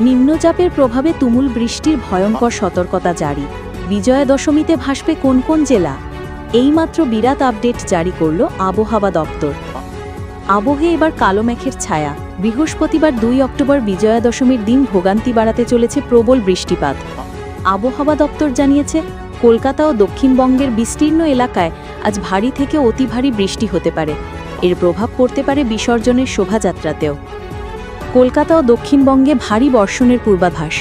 নিম্নচাপের প্রভাবে তুমুল বৃষ্টির ভয়ঙ্কর সতর্কতা জারি। বিজয়া দশমীতে ভাসবে কোন কোন জেলা? এইমাত্র বিরাট আপডেট জারি করল আবহাওয়া দপ্তর। আবহে এবার কালো মেঘের ছায়া। বৃহস্পতিবার দুই অক্টোবর বিজয়া দশমীর দিন ভোগান্তি বাড়াতে চলেছে প্রবল বৃষ্টিপাত। আবহাওয়া দপ্তর জানিয়েছে, কলকাতা ও দক্ষিণবঙ্গের বিস্তীর্ণ এলাকায় আজ ভারী থেকে অতি ভারী বৃষ্টি হতে পারে। এর প্রভাব পড়তে পারে বিসর্জনের শোভাযাত্রাতেও। কলকাতা ও দক্ষিণবঙ্গে ভারী বর্ষণের পূর্বাভাস।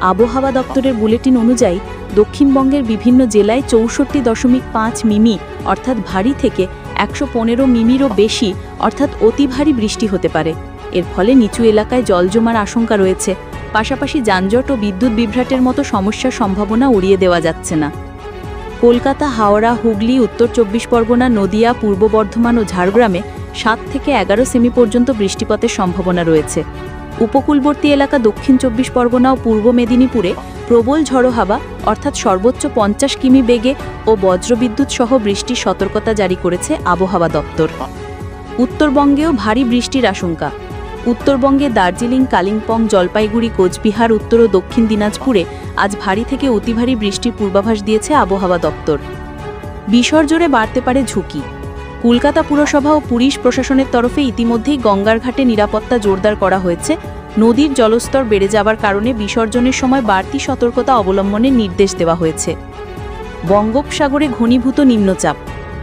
আবহাওয়া দপ্তরের বুলেটিন অনুযায়ী, দক্ষিণবঙ্গের বিভিন্ন জেলায় চৌষট্টি দশমিক পাঁচ মিমি, অর্থাৎ ভারী থেকে একশো পনেরো মিমিরও বেশি, অর্থাৎ অতি ভারী বৃষ্টি হতে পারে। এর ফলে নিচু এলাকায় জল জমার আশঙ্কা রয়েছে। পাশাপাশি যানজট ও বিদ্যুৎ বিভ্রাটের মতো সমস্যার সম্ভাবনা উড়িয়ে দেওয়া যাচ্ছে না। কলকাতা, হাওড়া, হুগলি, উত্তর চব্বিশ পরগনা, নদিয়া, পূর্ব বর্ধমান ও ঝাড়গ্রামে সাত থেকে এগারো সেমি পর্যন্ত বৃষ্টিপাতের সম্ভাবনা রয়েছে। উপকূলবর্তী এলাকা দক্ষিণ চব্বিশ পরগনা ও পূর্ব মেদিনীপুরে প্রবল ঝড়ো হাওয়া, অর্থাৎ সর্বোচ্চ পঞ্চাশ কিমি বেগে ও বজ্রবিদ্যুৎ সহ বৃষ্টির সতর্কতা জারি করেছে আবহাওয়া দপ্তর। উত্তরবঙ্গেও ভারী বৃষ্টির আশঙ্কা। উত্তরবঙ্গে দার্জিলিং, কালিম্পং, জলপাইগুড়ি, কোচবিহার, উত্তর ও দক্ষিণ দিনাজপুরে আজ ভারী থেকে অতি ভারী বৃষ্টির পূর্বাভাস দিয়েছে আবহাওয়া দপ্তর। বিসর্জনে বাড়তে পারে ঝুঁকি। কলকাতা পুরসভা ও পুলিশ প্রশাসনের তরফে ইতিমধ্যেই গঙ্গার ঘাটে নিরাপত্তা জোরদার করা হয়েছে। নদীর জলস্তর বেড়ে যাবার কারণে বিসর্জনের সময় বাড়তি সতর্কতা অবলম্বনের নির্দেশ দেওয়া হয়েছে। বঙ্গোপসাগরে ঘনীভূত নিম্নচাপ।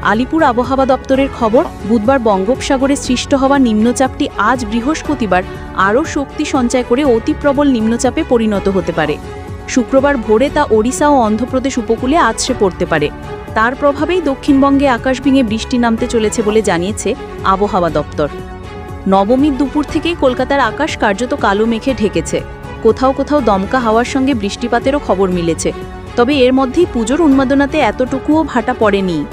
আলিপুর আবহাওয়া দপ্তরের খবর, বুধবার বঙ্গোপসাগরে সৃষ্ট হওয়া নিম্নচাপটি আজ বৃহস্পতিবার আরও শক্তি সঞ্চয় করে অতিপ্রবল নিম্নচাপে পরিণত হতে পারে। শুক্রবার ভোরে তা ওড়িশা ও অন্ধ্রপ্রদেশ উপকূলে আছড়ে পড়তে পারে। তার প্রভাবেই দক্ষিণবঙ্গে আকাশ ভেঙে বৃষ্টি নামতে চলেছে বলে জানিয়েছে আবহাওয়া দপ্তর। নবমীর দুপুর থেকেই কলকাতার আকাশ কার্যত কালো মেঘে ঢেকেছে। কোথাও কোথাও দমকা হাওয়ার সঙ্গে বৃষ্টিপাতেরও খবর মিলেছে। তবে এর মধ্যেই পুজোর উন্মাদনাতে এতটুকুও ভাটা পড়েনি।